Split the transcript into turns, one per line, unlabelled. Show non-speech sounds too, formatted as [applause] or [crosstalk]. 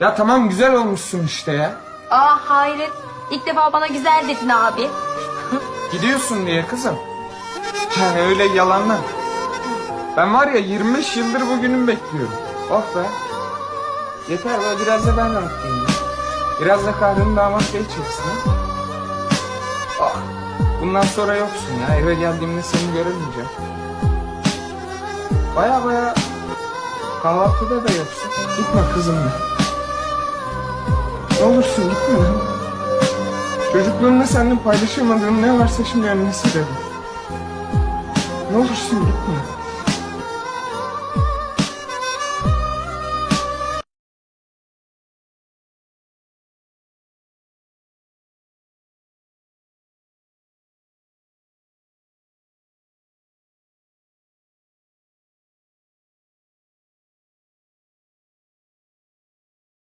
Ya tamam güzel olmuşsun işte ya.
Aa hayret. İlk defa bana güzel dedin abi. [laughs]
Gidiyorsun diye kızım. Yani öyle yalanlar. Ben var ya 25 yıldır bugünü bekliyorum. Oh be. Yeter be biraz da ben rahatlayayım. ya. Biraz da kahrını damat bey çeksin. ha. Ah. Bundan sonra yoksun ya. Eve geldiğimde seni göremeyeceğim. Baya baya kahvaltıda da yoksun. Gitme kızım ya. Olursun gitme. Çocukluğumda seninle paylaşamadığım ne varsa şimdi annesi de bu. Ne olursun gitme.